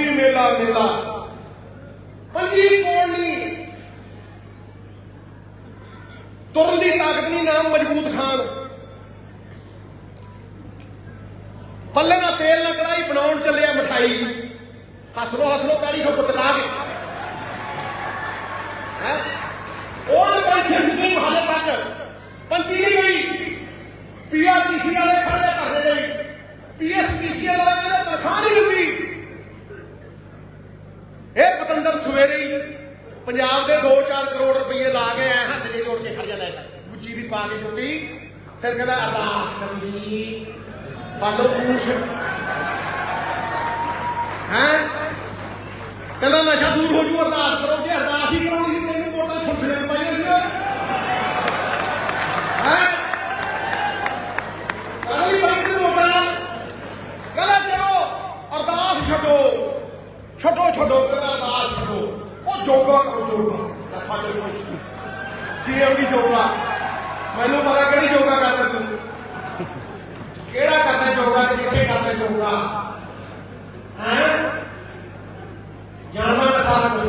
ਪੰਜਾਬੀ ਮੇਲਾ ਮੇਲਾ। ਪੰਜੀ ਕੋਲ ਨਹੀਂ ਤੁਰਨ ਦੀ ਤਾਕਤ ਨਹੀਂ ਨਾਮ ਮਜ਼ਬੂਤ ਖਾਨ ਪੱਲੇ ਨਾਲ ਤੇਲ ਨਾ ਕੜਾਈ ਬਣਾਉਣ ਚੱਲਿਆ ਮਠਾਈ। ਹੱਸ ਲੋ ਹੱਸ ਲੋ ਤਾੜੀ ਪਤਲਾ ਕੇ। ਹੈ? ਉਹ ਪੰਛੀ ਸਿੱਧੇ ਹਾਲੇ ਤੱਕ। ਪੰਛੀ ਨਹੀਂ ਗਈ। ਪੀਆਰਟੀਸੀ ਵਾਲੇ ਖੜੇ ਕਰਦੇ ਨਹੀਂ ਪੀਐਸਪੀਸੀ ਵਾਲੇ ਕਹਿੰਦੇ ਤਨਖਾਹ ਨਹੀਂ ਮਿਲਦੀ ਪੰਜਾਬ ਦੇ 2-4 ਕਰੋੜ ਰੁਪਏ ਲਾ ਕੇ ਐ ਹੱਥ ਜੇ ਜੋੜ ਕੇ ਖੜ ਜਾਂਦਾ ਹੈ ਗੁੱਚੀ ਦੀ ਪਾ ਕੇ ਜੁੱਤੀ, ਫਿਰ ਕਹਿੰਦਾ ਅਰਦਾਸ ਕਰੀ ਪਾਲੋ ਪੂਛ। ਹੈ? ਕਹਿੰਦਾ ਨਸ਼ਾ ਦੂਰ ਹੋ ਜੂ, ਅਰਦਾਸ ਕਰੋ। ਜੇ ਅਰਦਾਸ ਹੀ ਕਰਾਉਣੀ ਸੀ, ਤੈਨੂੰ ਮੋਟਾ ਛੁੱਟਣੇ ਪਾਈਆਂ ਸੀ। ਹੈ? ਕਾਲੀ ਬਾਈ ਨੂੰ ਵੋਟਾਂ ਕਹਿੰਦਾ ਚਲੋ ਅਰਦਾਸ ਛੱਡੋ ਛੱਡੋ ਛੱਡੋ ਕਹਿੰਦਾ ਅਰਦਾਸ ਛੱਡੋ ਉਹ ਜੋਗਾ ਲੱਖਾਂ ਚ ਕੁਛ ਸੀਐਮ ਦੀ ਜੋਗਾ। ਮੈਨੂੰ ਪਤਾ ਕਿਹੜੀ ਜੋਗਾ ਕਰਦਾ ਤੂੰ? ਕਿਹੜਾ ਕਰਦਾ ਜੋਗਾ ਤੇ ਕਿੱਥੇ ਕਰਦਾ ਜੋਗਾ? ਹੈ? ਜਾਣਦਾ ਮੈਂ ਸਾਰਾ ਕੁਝ।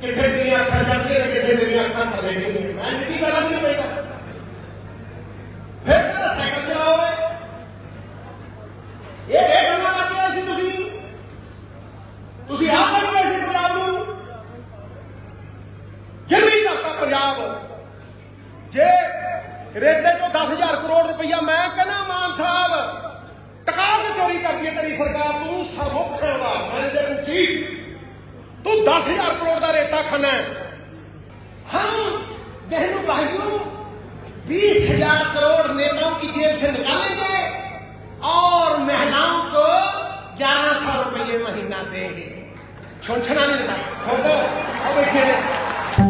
ਕਿੱਥੇ ਤੇਰੀਆਂ ਅੱਖਾਂ ਚੜ੍ਹਦੀਆਂ ਨੇ, ਕਿੱਥੇ ਤੇਰੀਆਂ ਅੱਖਾਂ ਥੱਲੇ ਡਿੱਗਦੀਆਂ ਮੈਂ ਨਹੀਂ ਕਰਾਂ ਨਹੀਂ ਪੈਂਦਾ ਫਿਰ ਕਹਿੰਦਾ ਸਾਈਕਲ ਚਲਾਓ ਓਏ ਇਹ ਇਹ ਗੱਲਾਂ ਕਰਦੇ ਸੀ ਤੁਸੀਂ ਤੁਸੀਂ ਆਪ ਕਰਦੇ ਸੀ ਪੰਜਾਬ ਨੂੰ ਗਿਰਵੀ ਕਰਤਾ ਪੰਜਾਬ ਜੇ ਰੇਤੇ ਚੋਂ 10000 ਕਰੋੜ ਰੁਪਈਆ ਮੈਂ ਕਹਿੰਦਾ ਮਾਨ ਸਾਹਿਬ ਟਕਾ ਕੇ ਚੋਰੀ ਕਰਦੀ ਹੈ ਤੇਰੀ ਸਰਕਾਰ ਤੂੰ ਸਰਮੁਖ ਦਾ ਮੈਨੇਜਰ ਚੀਫ ਤੂੰ 10000 ਕਰੋੜ ਦਾ ਰੇਤਾ ਖਾਨਾ है हम बहनों भाइयों बीस हजार करोड़ नेताओं की जेब से निकालेंगे और महिलाओं को ग्यारह सौ रुपये महीना देंगे छोड़ना नहीं देता फोटो अब देखिए